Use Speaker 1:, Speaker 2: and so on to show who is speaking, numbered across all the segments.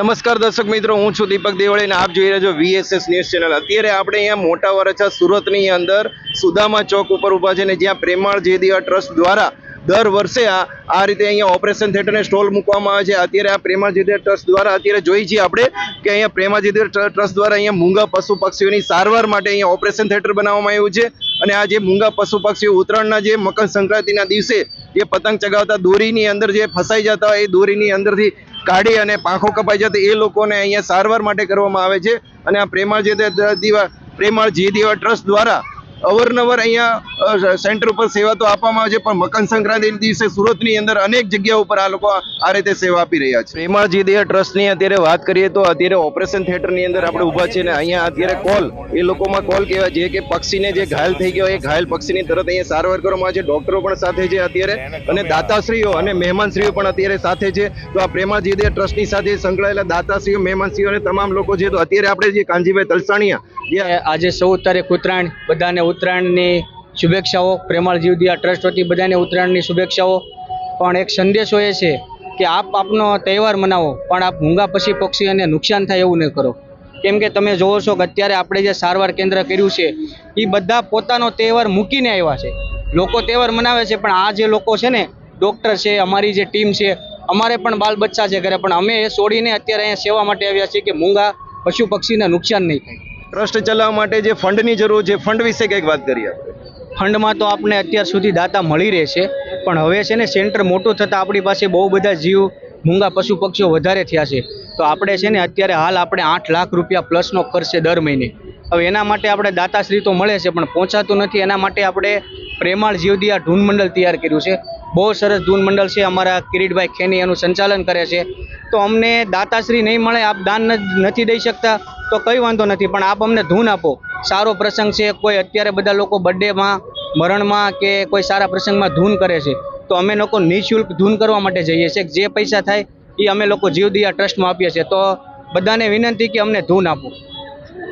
Speaker 1: નમસ્કાર દર્શક મિત્રો, હું છું દીપક દેવળે અને આપ જોઈ રહ્યા છો વીએસએસ ન્યૂઝ ચેનલ. અત્યારે આપણે અહીંયા મોટા વરછા સુરતની અંદર સુદામા ચોક ઉપર ઊભા છે ને જ્યાં પ્રેમાળ જેદિયા ટ્રસ્ટ દ્વારા દર વર્ષે આ આ રીતે અહીંયા ઓપરેશન થિયેટરને સ્ટોલ મૂકવામાં આવે છે. અત્યારે આ પ્રેમાળ જેદિયા ટ્રસ્ટ દ્વારા અત્યારે જોઈ છીએ આપણે કે અહીંયા પ્રેમાળ જેદિયા ટ્રસ્ટ દ્વારા અહીંયા મૂંગા પશુ પક્ષીઓની સારવાર માટે અહીંયા ઓપરેશન થિયેટર બનાવવામાં આવ્યું છે. અને આ જે મૂંગા પશુ પક્ષીઓ ઉત્તરાયણના જે મકર સંક્રાંતિના દિવસે જે પતંગ ચગાવતા દોરીની અંદર જે ફસાઈ જતા હોય એ દોરીની અંદરથી કાઢી અને પાંખો કપાઈ જતા એ લોકોને અહીંયા સારવાર માટે કરવામાં આવે છે. અને આ પ્રેમાજી પ્રેમાળ જી દીવા ટ્રસ્ટ દ્વારા અવારનવાર અહીંયા સેન્ટર ઉપર સેવા તો આપવામાં આવે છે પણ મકર સંક્રાંતિના દિવસે સુરતની અંદર અનેક જગ્યા ઉપર આ લોકો આ રીતે સેવા આપી રહ્યા છે. પ્રેમાળ દેહ ટ્રસ્ટની અત્યારે વાત કરીએ તો અત્યારે ઓપરેશન થિયેટરની અંદર આપણે ઊભા છે ને અહીંયા અત્યારે કોલ એ લોકોમાં કોલ કહેવાય છે કે પક્ષીને જે ઘાયલ થઈ ગયો એ ઘાયલ પક્ષીની તરત અહીંયા સારવાર કરવામાં આવે છે. ડોક્ટરો પણ સાથે છે અત્યારે અને દાતાશ્રીઓ અને મહેમાનશ્રીઓ પણ અત્યારે સાથે છે. તો આ પ્રેમાજી દીવા ટ્રસ્ટની સાથે સંકળાયેલા દાતાશ્રીઓ મહેમાનશ્રીઓ અને તમામ લોકો છે. તો અત્યારે આપણે જે કાનજીભાઈ તલસાણીયા જે
Speaker 2: આજે ચૌદ તારીખ ઉત્તરાયણ બધાને ઉત્તરાયણની શુભેચ્છાઓ પ્રેમાળ જીવદિયા ટ્રસ્ટ વતી બધાને ઉત્તરાયણની શુભેચ્છાઓ. પણ એક સંદેશો એ છે કે આપ આપનો તહેવાર મનાવો, પણ આપ મૂંગા પછી પક્ષીઓને નુકસાન થાય એવું ન કરો. કેમ કે તમે જોવો છો કે અત્યારે આપણે જે સારવાર કેન્દ્ર કર્યું છે એ બધા પોતાનો તહેવાર મૂકીને આવ્યા છે. લોકો તહેવાર મનાવે છે, પણ આ જે લોકો છે ને ડૉક્ટર છે, અમારી જે ટીમ છે, અમારે પણ બાલ બચ્ચા છે ઘરે, પણ અમે એ છોડીને અત્યારે અહીંયા સેવા માટે આવ્યા છીએ કે મૂંગા પશુ પક્ષીને નુકસાન નહીં થાય.
Speaker 1: ટ્રસ્ટ ચલાવવા માટે જે ફંડની જરૂર છે, ફંડ વિશે કંઈક વાત કરીએ.
Speaker 2: ફંડમાં તો આપણે અત્યાર સુધી દાતા મળી રહે છે, પણ હવે છે ને સેન્ટર મોટું થતાં આપણી પાસે બહુ બધા જીવ, મૂંગા પશુ પક્ષીઓ વધારે થયા છે. તો આપણે છે ને અત્યારે હાલ આપણે આઠ લાખ રૂપિયા પ્લસનો ખર્ચ દર મહિને. હવે એના માટે આપણે દાતાશ્રી તો મળે છે, પણ પહોંચાતું નથી. એના માટે આપણે પ્રેમાળ જીવદિયા ઢૂંઢ મંડળ તૈયાર કર્યું છે. બહુ સરસ ધૂન મંડળ છે. અમારા કિરીટભાઈ ખેની એનું સંચાલન કરે છે. તો અમને દાતાશ્રી નહીં મળે, આપ દાન નથી દઈ શકતા, તો કંઈ વાંધો નથી. પણ આપ અમને ધૂન આપો. સારો પ્રસંગ છે. કોઈ અત્યારે બધા લોકો બર્થડેમાં, મરણમાં કે કોઈ સારા પ્રસંગમાં ધૂન કરે છે. તો અમે લોકો નિઃશુલ્ક ધૂન કરવા માટે જઈએ છીએ. જે પૈસા થાય, એ અમે લોકો જીવદિયા ટ્રસ્ટમાં આપીએ છીએ. તો બધાને વિનંતી કે અમને ધૂન આપો.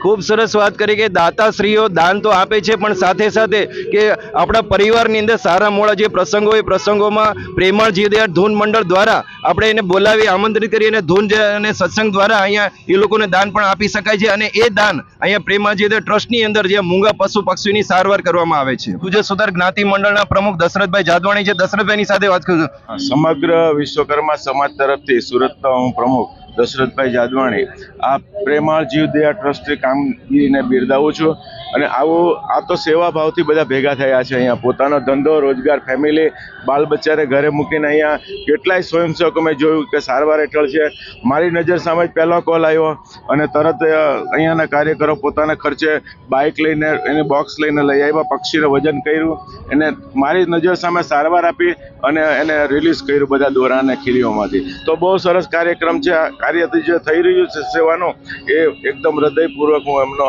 Speaker 1: ખૂબ સરસ વાત કરી કે દાતાશ્રીઓ દાન તો આપે છે, પણ સાથે સાથે કે આપણા પરિવારની અંદર સારા મોડા જે પ્રસંગો એ પ્રસંગોમાં પ્રેમાળ જીવદયાળ ધૂન મંડળ દ્વારા આપણે એને બોલાવી, આમંત્રિત કરી અને ધૂન અને સત્સંગ દ્વારા અહીંયા એ લોકોને દાન પણ આપી શકાય છે અને એ દાન અહીંયા પ્રેમાળ ટ્રસ્ટની અંદર જે મૂંગા પશુ પક્ષીઓની સારવાર કરવામાં આવે છે. ગુજરાત સુધાર જ્ઞાતિ મંડળના પ્રમુખ દશરથભાઈ જાદવાણી છે. દશરથભાઈની સાથે વાત કરું
Speaker 3: સમગ્ર વિશ્વકર્મા સમાજ તરફથી સુરતનો હું પ્રમુખ દશરથભાઈ જાદવાણી. આ પ્રેમાળ જીવદયા ટ્રસ્ટની કામગીરીને બિરદાવું છું. અને આવું, આ તો સેવા ભાવથી બધા ભેગા થયા છે અહીંયા. પોતાનો ધંધો, રોજગાર ફેમિલી બાલ બચ્ચાને ઘરે મૂકીને અહીંયા કેટલાય સ્વયંસેવકો મેં જોયું કે સારવાર હેઠળ છે. મારી નજર સામે જ પહેલો કોલ આવ્યો અને તરત અહીંયાના કાર્યકરો પોતાના ખર્ચે બાઇક લઈને, એને બોક્સ લઈને લઈ આવ્યા પક્ષીને વજન કર્યું. એને મારી નજર સામે સારવાર આપી અને એને રિલીઝ કર્યું બધા દોરા અને ખીલીઓમાંથી તો બહુ સરસ કાર્યક્રમ છે. આ કાર્ય જે થઈ રહ્યું છે સેવાનું, એ એકદમ હૃદયપૂર્વક હું એમનો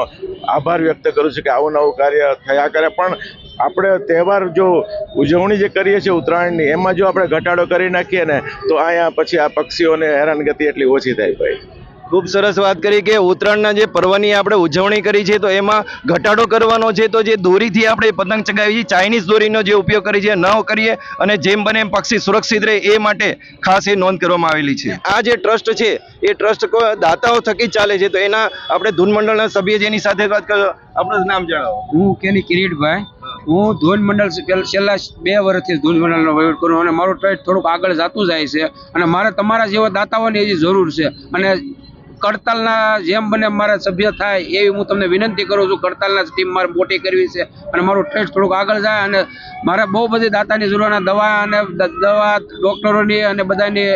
Speaker 3: આભાર વ્યક્ત કરું છું કે આવું નવું કાર્ય થયા કરે. પણ આપણે તહેવાર જો ઉજવણી જે કરીએ છીએ ઉત્તરાયણની, એમાં જો આપણે ઘટાડો કરી નાખીએ ને, તો અહીંયા પછી આ પક્ષીઓને હેરાનગતિ એટલી ઓછી થાય ભાઈ.
Speaker 1: ખૂબ સરસ વાત કરી કે ઉત્તરાયણના જે પર્વની આપણે ઉજવણી કરી છે તો એમાં ઘટાડો કરવાનો છે તો જે દોરીથી આપણે પતંગ ચગાવી છે ચાઇનીઝ દોરીનો જે ઉપયોગ કરી છે ન કરીએ અને જેમ બને એમ પક્ષી સુરક્ષિત રહે એ માટે ખાસ એ નોંધ કરવામાં આવેલી છે. આ જે ટ્રસ્ટ છે એ ટ્રસ્ટ દાતાઓ થકી ચાલે છે તો એના આપણે ધૂનમંડળના સભ્ય જેની સાથે વાત કરો. આપણું નામ જણાવો.
Speaker 4: હું કેની કિરીટભાઈ. હું ધોન મંડળ છેલ્લા બે વર્ષથી ધૂન મંડળનો વહીવટ કરું અને મારું ટ્રસ્ટ થોડુંક આગળ જતું જાય છે અને મારે તમારા જેવા દાતાઓની હજી જરૂર છે અને કડતાલના જેમ બને મારા સભ્ય થાય એવી હું તમને વિનંતી કરું છું. કડતાલના ટીમ મારે મોટી કરવી છે અને મારું ટ્રસ્ટ થોડુંક આગળ જાય અને મારે બહુ બધી દાતાની જરૂર દવા અને દવા ડૉક્ટરોની અને બધાની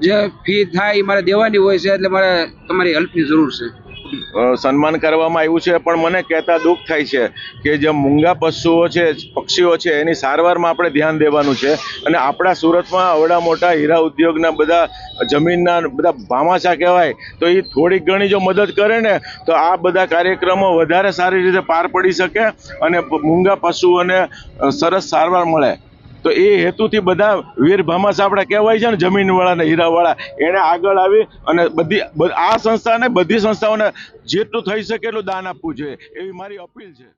Speaker 4: જે ફી થાય એ મારે દેવાની હોય છે એટલે મારે તમારી હેલ્પની જરૂર છે.
Speaker 3: સન્માન કરવામાં આવ્યું છે, પણ મને કહેતા દુઃખ થાય છે કે જે મૂંગા પશુઓ છે, પક્ષીઓ છે, એની સારવારમાં આપણે ધ્યાન દેવાનું છે. અને આપણા સુરતમાં અવડા મોટા હીરા ઉદ્યોગના બધા જમીનના બધા ભામાશા કહેવાય, તો એ થોડીક ઘણી જો મદદ કરે ને, તો આ બધા કાર્યક્રમો વધારે સારી રીતે પાર પડી શકે અને મૂંગા પશુઓને સરસ સારવાર મળે. તો એ હેતુથી બધા વીર ભામાસ આપણે કહેવાય છે ને જમીનવાળા ને હીરાવાળા, એને આગળ આવી અને બધી, આ સંસ્થાને બધી સંસ્થાઓને જેટલું થઈ શકે એટલું દાન આપવું જોઈએ. એવી મારી અપીલ છે.